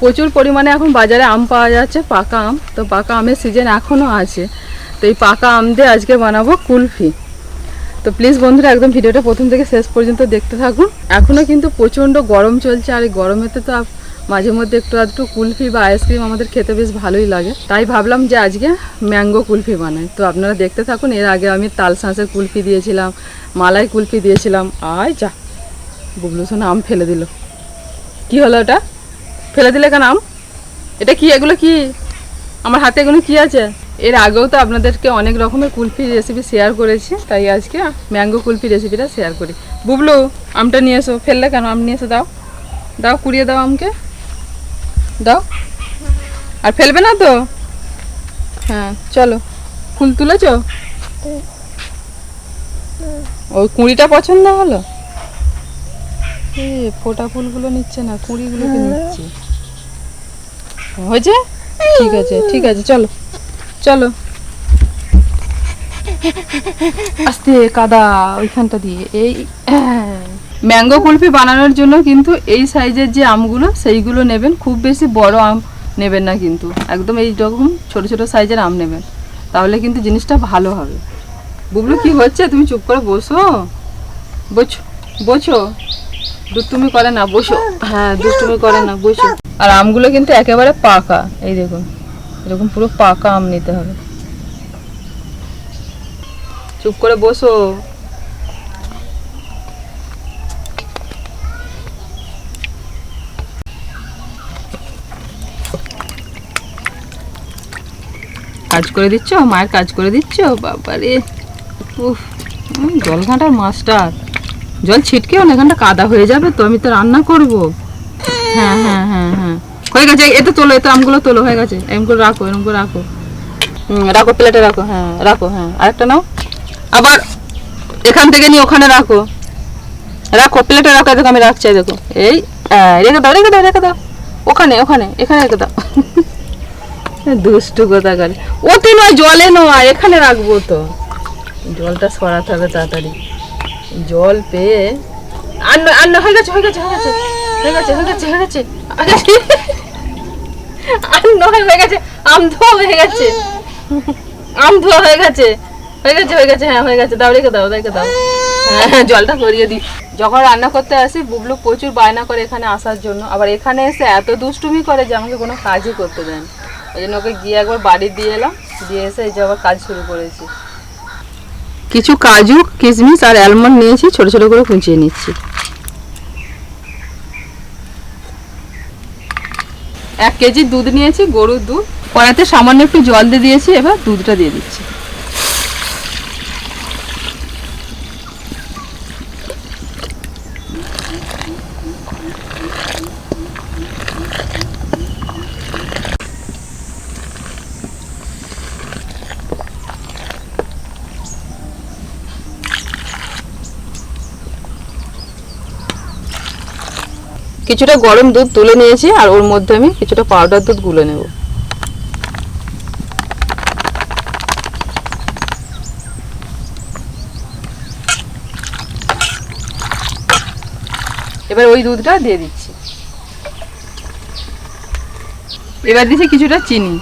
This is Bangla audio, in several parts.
প্রচুর পরিমাণে এখন বাজারে আম পাওয়া যাচ্ছে, পাকা আম। তো পাকা আমের সিজন এখনও আছে। তো এই পাকা আম দিয়ে আজকে বানাবো কুলফি। তো প্লিজ বন্ধুরা, একদম ভিডিওটা প্রথম থেকে শেষ পর্যন্ত দেখতে থাকুন। এখনও কিন্তু প্রচণ্ড গরম চলছে, আর এই গরমেতে তো মাঝে মধ্যে একটু আধটু কুলফি বা আইসক্রিম আমাদের খেতে বেশ ভালোই লাগে। তাই ভাবলাম যে আজকে ম্যাঙ্গো কুলফি বানাই। তো আপনারা দেখতে থাকুন, এর আগে আমি তাল শাঁসের কুলফি দিয়েছিলাম, মালাই কুলফি দিয়েছিলাম। আয় যা, বুবলু শোনা আম ফেলে দিল। কি হলো ওটা? ফেলে দিলে কেন? আম এটা কি, এগুলো কি? আমার হাতে এগুলো কি আছে? এর আগেও তো আপনাদেরকে অনেক রকমের কুলফি রেসিপি শেয়ার করেছি, তাই আজকে ম্যাঙ্গো কুলফি রেসিপিটা শেয়ার করি। বুবলু, আমটা নিয়ে এসো। ফেললে কেন? আম নিয়ে এসো, দাও। দাও কুড়িয়ে দাও আমকে। দাও। আর ফেলবে না তো? হ্যাঁ চলো। ফুল তুলেছ? ওই কুড়িটা পছন্দ হলো? ফোটা ফুলগুলো নিচ্ছে না, কুড়িগুলোকে নিচ্ছে। হয়েছে? ঠিক আছে ঠিক আছে, চলো চলো। আস্তে কাদা, ওইখানটা দিয়ে। এই, ম্যাঙ্গো কুলফি বানানোর জন্য কিন্তু এই সাইজের যে আমগুলো, সেইগুলো নেবেন। খুব বেশি বড় আম নেবেন না কিন্তু। একদম এই রকম ছোট ছোট সাইজের আম নেবেন। তাহলে কিন্তু জিনিসটা ভালো হবে। বুবলু, কি হচ্ছে? তুমি চুপ করে বসো। বসো বসো তুমি করে না, বসো। হ্যাঁ দুষ্টুমি করে না আর আমগুলো কিন্তু একেবারে পাকা। এই দেখুন, এরকম পুরো পাকা আম নিতে হবে। চুপ করে বসো। কাজ করে দিচ্ছ? মায়ের কাজ করে দিচ্ছ? বাবারে। উফ জল ঘাঁটার মাস্টার। জল ছিটকেও না, এখানটা কাদা হয়ে যাবে তো, আমি তো রান্না করব। হ্যাঁ হ্যাঁ হ্যাঁ হ্যাঁ। হয়ে গেছে এতে তোলো এতে আমগুলো তোলো, হয়ে গেছে। এরকম রাখো এরকম করে রাখো। হুম, রাখো, প্লেটে রাখো হ্যাঁ রাখো হ্যাঁ। আরেকটা নাও। আবার এখান থেকে নিয়ে ওখানে রাখো। রাখো, প্লেটে রাখো দেখো আমি রাখছি দেখো। এই রেখে দাও রেখে দাও রেখে দাও। ওখানে ওখানে, এখানে রেখে দাও। দুষ্টু কোথাকার। ওতে নয়, জলে নয়, এখানে রাখব তো। জলটা সরাতে হবে তাড়াতাড়ি। জল পেয়ে আর আর হয়ে গেছে হয়ে গেছে হয়ে গেছে। হয়ে গেছে হয়ে গেছে হয়ে গেছে আর নয় হয়ে গেছে, আম ধোয়া হয়ে গেছে। আম ধোয়া হয়ে গেছে হয়ে গেছে হয়ে গেছে হ্যাঁ হয়ে গেছে দাও, রেখে দাও রেখে দাও। হ্যাঁ জলটা সরিয়ে দিই। যখন রান্না করতে আসি, বুবলু প্রচুর বায়না করে এখানে আসার জন্য। আবার এখানে এসে এত দুষ্টুমি করে যে আমাকে কোনো কাজই করতে দেন ওই জন্য ওকে গিয়ে একবার বাড়ি দিয়ে এলাম। দিয়ে এসে এই যে আবার কাজ শুরু করেছি। কিছু কাজু, কিশমিশ আর অ্যালমন্ড নিয়েছি, ছোট ছোট করে কুচিয়ে নিচ্ছি। এক কেজি দুধ নিয়েছি, গরুর দুধ। কড়াতে সামান্য একটু জল দিয়ে দিয়েছি, এবার দুধটা দিয়ে দিচ্ছি। কিছুটা গরম দুধ তুলে নিয়েছি আর ওর মধ্যে আমি কিছুটা পাউডার দুধ গুলে নেব। এবার ওই দুধটা দিয়ে দিচ্ছি। এবার দিচ্ছি কিছুটা চিনি।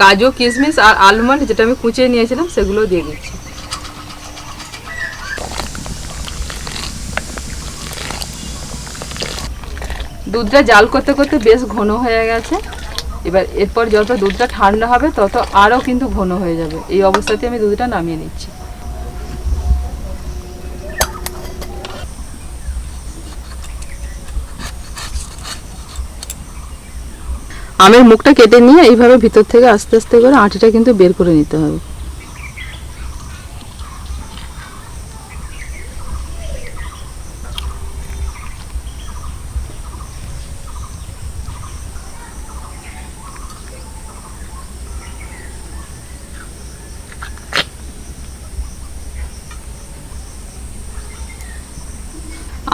কাজু, কিশমিশ আর আলমন্ড যেটা আমি কুচিয়ে নিয়েছিলাম সেগুলো দিয়ে দিচ্ছি। দুধটা জাল করতে করতে বেশ ঘন হয়ে গেছে। এবার এরপর যত দুধটা ঠান্ডা হবে, তত আরও কিন্তু ঘন হয়ে যাবে। এই অবস্থাতে আমি দুধটা নামিয়ে নিচ্ছি। আমের মুখটা কেটে নিয়ে এইভাবে ভিতর থেকে আস্তে আস্তে করে আটিটা কিন্তু বের করে নিতে হবে।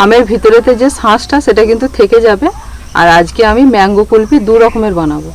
আমের ভিতরেতে যে শাঁসটা, সেটা কিন্তু থেকে যাবে। আর আজকে আমি ম্যাঙ্গো কুলপি দু রকমের বানাবো।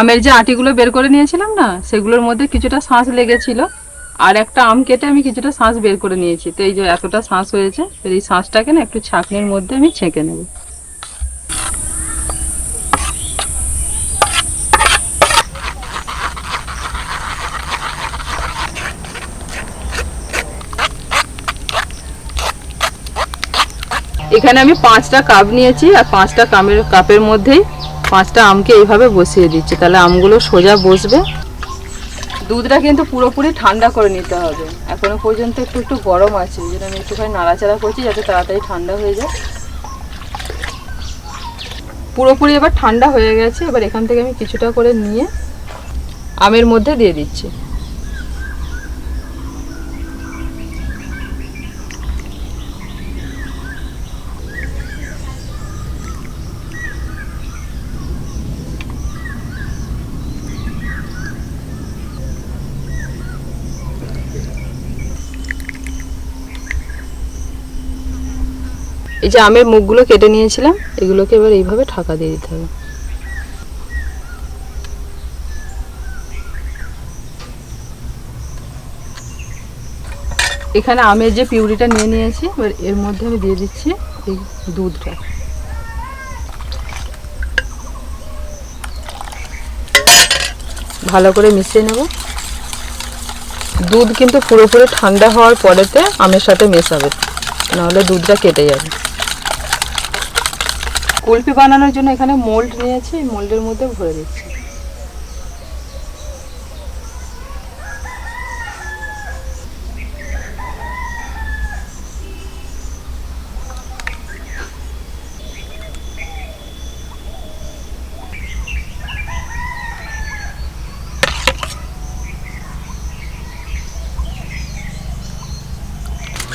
আমের যে আটিগুলো বের করে নিয়েছিলাম না, সেগুলোর মধ্যে কিছুটা শাঁস লেগেছিল। আর একটা আম কেটে আমি কিছুটা শাঁস বের করে নিয়েছি। তো এই যে এতটা শাঁস হয়েছে এই শাঁসটাকে না একটু ছাঁকনির মধ্যে আমি ছেঁকে নেব। এখানে আমি পাঁচটা কাপ নিয়েছি, আর পাঁচটা কাপের কাপের মধ্যেই পাঁচটা আমকে এইভাবে বসিয়ে দিচ্ছি। তাহলে আমগুলো সোজা বসবে। দুধটা কিন্তু পুরোপুরি ঠান্ডা করে নিতে হবে। এখনও পর্যন্ত একটু একটু গরম আছে যেটা আমি একটুখানি নাড়াচাড়া করছি যাতে তাড়াতাড়ি ঠান্ডা হয়ে যায়। পুরোপুরি এবার ঠান্ডা হয়ে গেছে। এবার এখান থেকে আমি কিছুটা করে নিয়ে আমের মধ্যে দিয়ে দিচ্ছি। যে আমের মুখগুলো কেটে নিয়েছিলাম, এগুলোকে এবার এইভাবে ঢাকা দিয়ে দিতে হবে। এখানে আমের যে পিউরিটা নিয়ে নিয়েছি, এবার এর মধ্যে আমি দিয়ে দিচ্ছি এই দুধটা। ভালো করে মিশিয়ে নেব। দুধ কিন্তু পুরোপুরি ঠান্ডা হওয়ার পরেতে আমের সাথে মেশাবে, নাহলে দুধটা কেটে যাবে। কুলপি বানানোর জন্য এখানে মোল্ড নিয়েছি, এই মোল্ডের মধ্যে ভরে দিচ্ছি।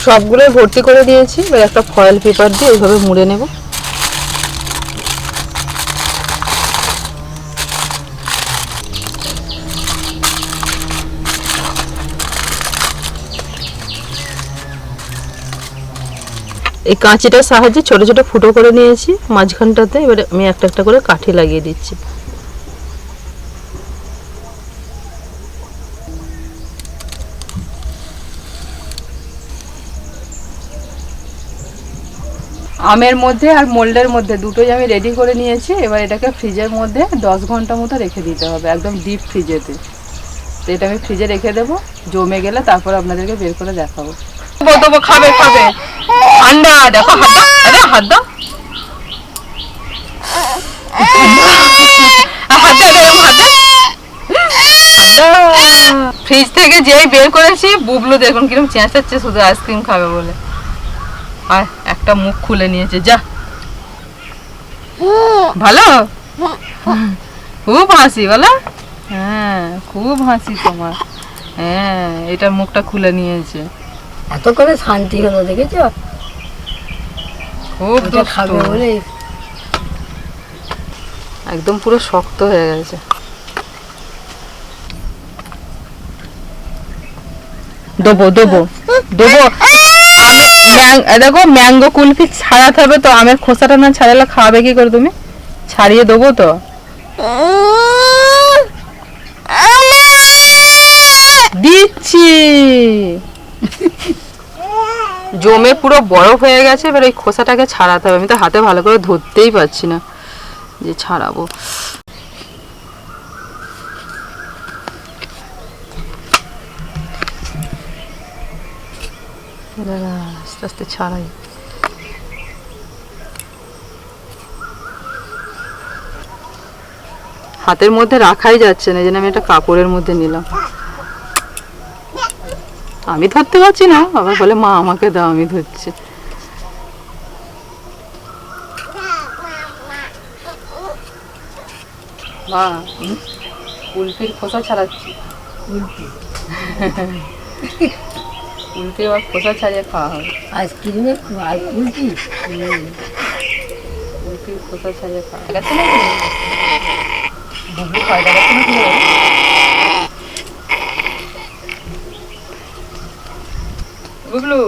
সবগুলোই ভর্তি করে দিয়েছি, এবার একটা ফয়েল পেপার দিয়ে এইভাবে মুড়ে নেব। এই কাঁচিটার সাহায্যে ছোট ছোট ফুটো করে নিয়েছি। মাঝখানটাতে এবারে আমি একটা একটা করে কাঠি লাগিয়ে দিচ্ছি। আমের মধ্যে আর মোল্ডের মধ্যে দুটোই আমি রেডি করে নিয়েছি। এবার এটাকে ফ্রিজের মধ্যে দশ ঘণ্টা মতো রেখে দিতে হবে একদম ডিপ ফ্রিজেতে তো এটা আমি ফ্রিজে রেখে দেবো জমে গেলে তারপর আপনাদেরকে বের করে দেখাবো। খাবে খাবে। দেখো হাত দাও আরে হাত দাও ফ্রিজ থেকে যেই বের করেছি বুবলু দেখুন কীরকম চেঁচাচ্ছে শুধু আইসক্রিম খাবে বলে আর একটা মুখ খুলে নিয়েছে যা ভালো খুব হাসি বলো হ্যাঁ খুব হাসি তোমার হ্যাঁ এটার মুখটা খুলে নিয়েছে এত করে শান্তি হলো দেখেছ খুব খাবে বলে একদম পুরো শক্ত হয়ে গেছে। দেবো দেবো দেবো। আমি ম্যাং- দেখো ম্যাঙ্গো কুলফি ছাড়াতে হবে তো। আমের খোসাটা না ছাড়ালে খাওয়াবে কি করে তুমি? ছাড়িয়ে দেবো তো। দিচ্ছি। জমে পুরো বরফ হয়ে গেছে, এবার এই খোসাটাকে ছাড়াতে হবে। আমি তো হাতে ভালো করে ধরতেই পারছি না যে ছাড়াবো। আস্তে আস্তে ছাড়াই। হাতের মধ্যে রাখাই যাচ্ছে না জন্য আমি একটা কাপড়ের মধ্যে নিলাম। আমি ধরতে পারছি না। আবার বলে মা আমাকে দাও আমি ধরছি। মা কুলফির খোসা ছাড়াচ্ছি। কুলফি আবার খোসা ছাড়িয়ে খাওয়া হবে। আইসক্রিমে আর কুলফি কুলফির খোসা ছাড়িয়ে খাওয়া গেছে না বুবলু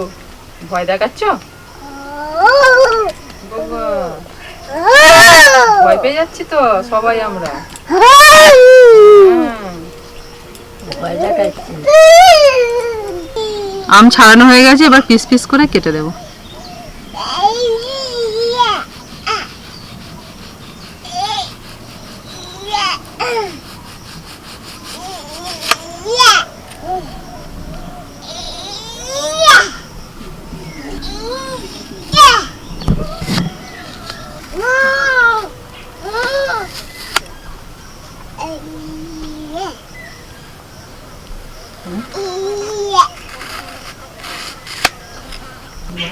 ভয় দেখাচ্ছ? ভয় পেয়ে যাচ্ছি তো সবাই আমরা। দেখাচ্ছি। আম ছাড়ানো হয়ে গেছে, এবার পিস পিস করে কেটে দেবো।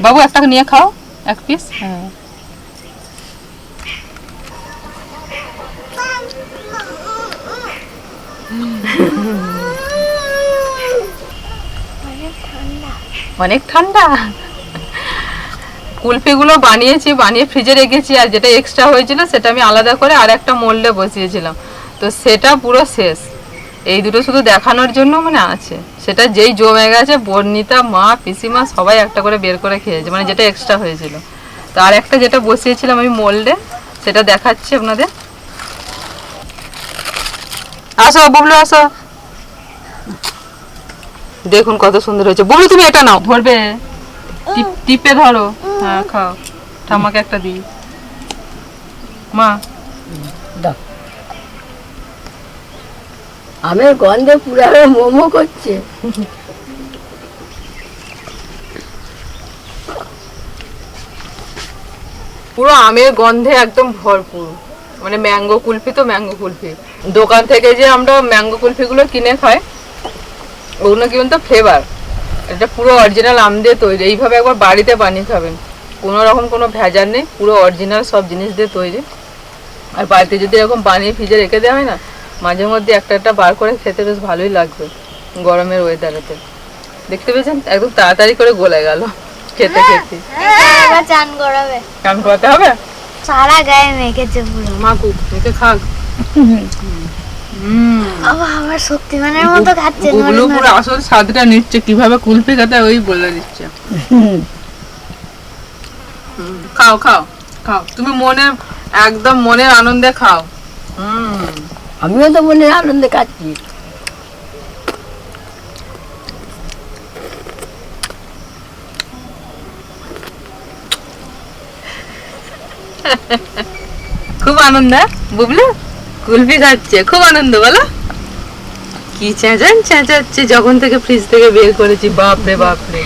বাবু, একটা নিয়ে খাও, এক পিস হ্যাঁ। অনেক ঠান্ডা। কুলফিগুলো বানিয়েছি, বানিয়ে ফ্রিজে রেখেছি, আর যেটা এক্সট্রা হয়েছিল সেটা আমি আলাদা করে আর একটা মোল্ডে বসিয়েছিলাম। তো সেটা পুরো শেষ। এই দুটো শুধু দেখানোর জন্য মানে আছে। সেটা যেই জমে গেছে বর্ণিতা মা পিসিমা সবাই একটা করে বের করে খেয়েছে মানে যেটা এক্সট্রা হয়েছিল। তো আর একটা যেটা বসিয়েছিলাম আমি মোল্ডে সেটা দেখাচ্ছি আপনাদের। আসো বুবলু আসো। দেখুন কত সুন্দর হয়েছে। বুবলু তুমি এটা নাও। ধরবে। টিপ- টিপে ধরো। হ্যাঁ খাও। ঠাম্মাকে একটা দিই। মা। দাও। আমের গন্ধে পুরো মোমো করছে। পুরো আমের গন্ধে একদম ভরপুর। মানে ম্যাঙ্গো কুলফি তো ম্যাঙ্গো কুলফি। দোকান থেকে যে আমরা ম্যাঙ্গো কুলফিগুলো কিনে খাই, ওগুলো কি বলতো? ফ্লেভার এটা পুরো অরিজিনাল আম দিয়ে তৈরি। এইভাবে একবার বাড়িতে বানিয়ে খাবেন। কোনো রকম কোনো ভেজাল নেই। পুরো অরিজিনাল সব জিনিস দিয়ে তৈরি। আর বাড়িতে যদি এরকম বানিয়ে ফ্রিজে রেখে দেওয়া হয় না মাঝে মধ্যে একটা একটা বার করে খেতে বেশ ভালোই লাগবে গরমের ওয়েদারেতে দেখতে পেয়েছেন? একদম তাড়াতাড়ি করে গলে গেল খেতে খেতে। চান করাবে। কান করাতে হবে? সারা গায়ে মেখেছে পুরো। মাকু নিতে খাক। আমার শক্তিমানের মতো খাচ্ছে গুগলু পুরো আসল স্বাদটা নিচ্ছে কীভাবে কুলফি খেতে ওই বলে দিচ্ছে। খাও খাও খাও। তুমি মনে একদম মনের আনন্দে খাও। হুম। আমিও তো মনে আনন্দে খাচ্ছি খুব আনন্দ হ্যাঁ? বুবলু কুলফি খাচ্ছে খুব আনন্দ বলো কি চেঁচান চেঁচাচ্ছে যখন থেকে ফ্রিজ থেকে বের করেছি বাপরে বাপরে